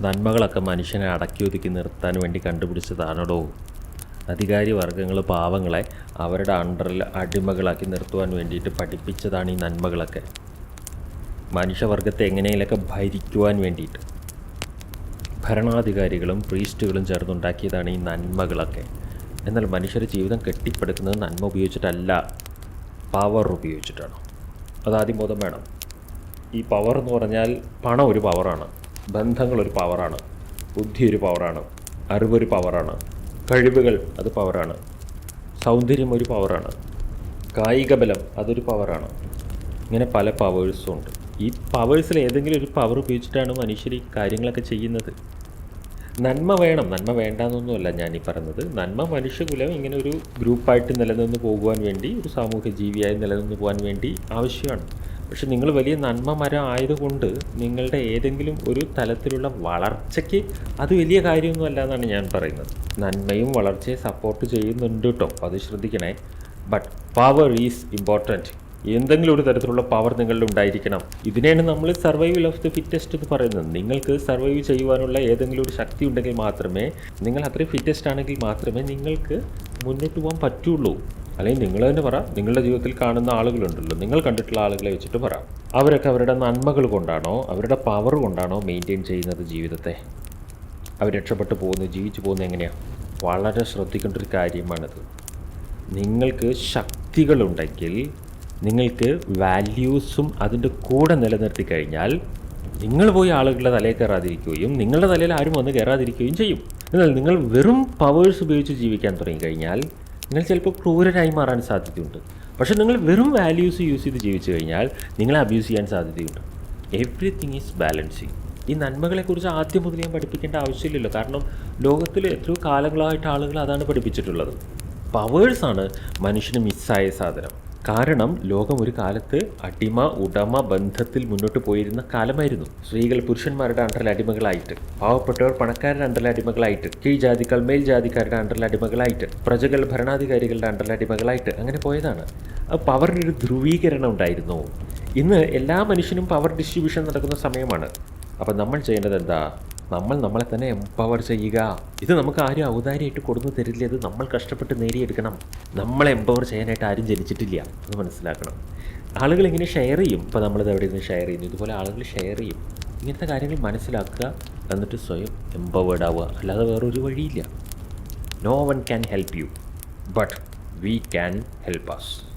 നന്മകളൊക്കെ മനുഷ്യനെ അടക്കി ഒതുക്കി നിർത്താൻ വേണ്ടി കണ്ടുപിടിച്ചതാണടോ. അധികാരി വർഗങ്ങൾ പാവങ്ങളെ അവരുടെ അണ്ടറിൽ അടിമകളാക്കി നിർത്തുവാൻ വേണ്ടിയിട്ട് പഠിപ്പിച്ചതാണ് ഈ നന്മകളൊക്കെ. മനുഷ്യവർഗത്തെ എങ്ങനെയൊക്കെ ഭരിക്കുവാൻ വേണ്ടിയിട്ട്. ഭരണാധികാരികളും പ്രീസ്റ്റുകളും ചേർന്നുണ്ടാക്കിയതാണ് ഈ നന്മകളൊക്കെ. എന്നാൽ മനുഷ്യരുടെ ജീവിതം കെട്ടിപ്പടുക്കുന്നത് നന്മ ഉപയോഗിച്ചിട്ടല്ല പവർ ഉപയോഗിച്ചിട്ടാണ്. അതാദ്യം ബോധം വേണം. ഈ പവർ എന്ന് പറഞ്ഞാൽ പണം ഒരു പവറാണ് ബന്ധങ്ങൾ ഒരു പവറാണ് ബുദ്ധി ഒരു പവറാണ് അറിവൊരു പവറാണ് കഴിവുകൾ അത് പവറാണ് സൗന്ദര്യം ഒരു പവറാണ് കായിക ബലം അതൊരു പവറാണ് ഇങ്ങനെ പല പവേഴ്സും ഉണ്ട്. ഈ പവേഴ്സിൽ ഏതെങ്കിലും ഒരു പവർ ഉപയോഗിച്ചിട്ടാണ് മനുഷ്യർ ഈ കാര്യങ്ങളൊക്കെ ചെയ്യുന്നത്. നന്മ വേണം. നന്മ വേണ്ടാന്നൊന്നുമല്ല ഈ പറഞ്ഞത്. നന്മ മനുഷ്യകുലം ഇങ്ങനെ ഒരു ഗ്രൂപ്പായിട്ട് നിലനിന്ന് പോകുവാൻ വേണ്ടി ഒരു സാമൂഹ്യ ജീവിയായി നിലനിന്ന് പോകാൻ വേണ്ടി ആവശ്യമാണ്. പക്ഷെ നിങ്ങൾ വലിയ നന്മ മരം ആയതുകൊണ്ട് നിങ്ങളുടെ ഏതെങ്കിലും ഒരു തലത്തിലുള്ള വളർച്ചയ്ക്ക് അത് വലിയ കാര്യമൊന്നുമല്ല എന്നാണ് ഞാൻ പറയുന്നത്. നന്മയും വളർച്ചയെ സപ്പോർട്ട് ചെയ്യുന്നുണ്ട് കേട്ടോ. അത് ശ്രദ്ധിക്കണേ. ബട്ട് പവർ ഈസ് ഇമ്പോർട്ടന്റ് എന്തെങ്കിലും ഒരു തരത്തിലുള്ള പവർ നിങ്ങളിൽ ഉണ്ടായിരിക്കണം. ഇതിനെയാണ് നമ്മൾ സർവൈവൽ ഓഫ് ദി ഫിറ്റസ്റ്റ് എന്ന് പറയുന്നത്. നിങ്ങൾക്ക് സർവൈവ് ചെയ്യുവാനുള്ള ഏതെങ്കിലും ഒരു ശക്തി ഉണ്ടെങ്കിൽ മാത്രമേ നിങ്ങൾ അത്രയും ഫിറ്റസ്റ്റ് ആണെങ്കിൽ മാത്രമേ നിങ്ങൾക്ക് മുന്നോട്ട് പോകാൻ പറ്റുള്ളൂ. അല്ലെങ്കിൽ നിങ്ങൾ തന്നെ പറ. നിങ്ങളുടെ ജീവിതത്തിൽ കാണുന്ന ആളുകളുണ്ടല്ലോ. നിങ്ങൾ കണ്ടിട്ടുള്ള ആളുകളെ വെച്ചിട്ട് പറ. അവരൊക്കെ അവരുടെ നന്മകൾ കൊണ്ടാണോ അവരുടെ പവർ കൊണ്ടാണോ മെയിന്റെയിൻ ചെയ്യുന്നത് ജീവിതത്തെ? അവർ രക്ഷപ്പെട്ടു പോകുന്നു ജീവിച്ചു പോകുന്നത് എങ്ങനെയാണ് വളരെ ശ്രദ്ധിക്കേണ്ട ഒരു കാര്യമാണിത്. നിങ്ങൾക്ക് ശക്തികളുണ്ടെങ്കിൽ നിങ്ങൾക്ക് വാല്യൂസും അതിന്റെ കൂടെ നിലനിർത്തി കഴിഞ്ഞാൽ നിങ്ങൾ പോയി ആളുകളുടെ തലയിൽ കയറാതിരിക്കുകയും നിങ്ങളുടെ തലയിൽ ആരും വന്ന് കയറാതിരിക്കുകയും ചെയ്യും. എന്നാൽ നിങ്ങൾ വെറും പവേഴ്സ് ഉപയോഗിച്ച് ജീവിക്കാൻ തുടങ്ങിക്കഴിഞ്ഞാൽ നിങ്ങൾ ചിലപ്പോൾ ക്രൂരരായി മാറാൻ സാധ്യതയുണ്ട്. പക്ഷെ നിങ്ങൾ വെറും വാല്യൂസ് യൂസ് ചെയ്ത് ജീവിച്ചു കഴിഞ്ഞാൽ നിങ്ങളെ അബ്യൂസ് ചെയ്യാൻ സാധ്യതയുണ്ട്. എവ്രിതിങ് ഈസ് ബാലൻസിങ് ഈ നന്മകളെക്കുറിച്ച് ആദ്യം മുതൽ ഞാൻ പഠിപ്പിക്കേണ്ട ആവശ്യമില്ലല്ലോ. കാരണം ലോകത്തിൽ എത്രയോ കാലങ്ങളായിട്ട് ആളുകൾ അതാണ് പഠിപ്പിച്ചിട്ടുള്ളത്. പവേഴ്സാണ് മനുഷ്യന് മിസ്സായ സാധനം. കാരണം ലോകം ഒരു കാലത്ത് അടിമ ഉടമ ബന്ധത്തിൽ മുന്നോട്ട് പോയിരുന്ന കാലമായിരുന്നു. സ്ത്രീകൾ പുരുഷന്മാരുടെ അണ്ടറിൽ അടിമകളായിട്ട് പാവപ്പെട്ടവർ പണക്കാരുടെ അണ്ടറിൽ അടിമകളായിട്ട് കീഴ്ജാതികൾ മേൽജാതിക്കാരുടെ അണ്ടറിൽ അടിമകളായിട്ട് പ്രജകൾ ഭരണാധികാരികളുടെ അണ്ടറിൽ അടിമകളായിട്ട് അങ്ങനെ പോയതാണ്. പവറിന്റെ ഒരു ധ്രുവീകരണം ഉണ്ടായിരുന്നു. ഇന്ന് എല്ലാ മനുഷ്യനും പവർ ഡിസ്ട്രിബ്യൂഷൻ നടക്കുന്ന സമയമാണ്. അപ്പം നമ്മൾ ചെയ്യേണ്ടത് എന്താ? നമ്മൾ നമ്മളെ തന്നെ എംപവർ ചെയ്യുക. ഇത് നമുക്ക് ആരും ഔദാര്യമായിട്ട് കൊടുന്നു തരില്ല. ഇത് നമ്മൾ കഷ്ടപ്പെട്ട് നേടിയെടുക്കണം. നമ്മളെ എംപവർ ചെയ്യാനായിട്ട് ആരും ജനിച്ചിട്ടില്ല. അത് മനസ്സിലാക്കണം. ആളുകൾ ഇങ്ങനെ ഷെയർ ചെയ്യും. ഇപ്പോൾ നമ്മളിത് എവിടെ നിന്ന് ഷെയർ ചെയ്യുന്നു? ഇതുപോലെ ആളുകൾ ഷെയർ ചെയ്യും. ഇങ്ങനത്തെ കാര്യങ്ങൾ മനസ്സിലാക്കുക. എന്നിട്ട് സ്വയം എംപവേർഡ് ആവുക. അല്ലാതെ വേറൊരു വഴിയില്ല. No one can help you but we can help us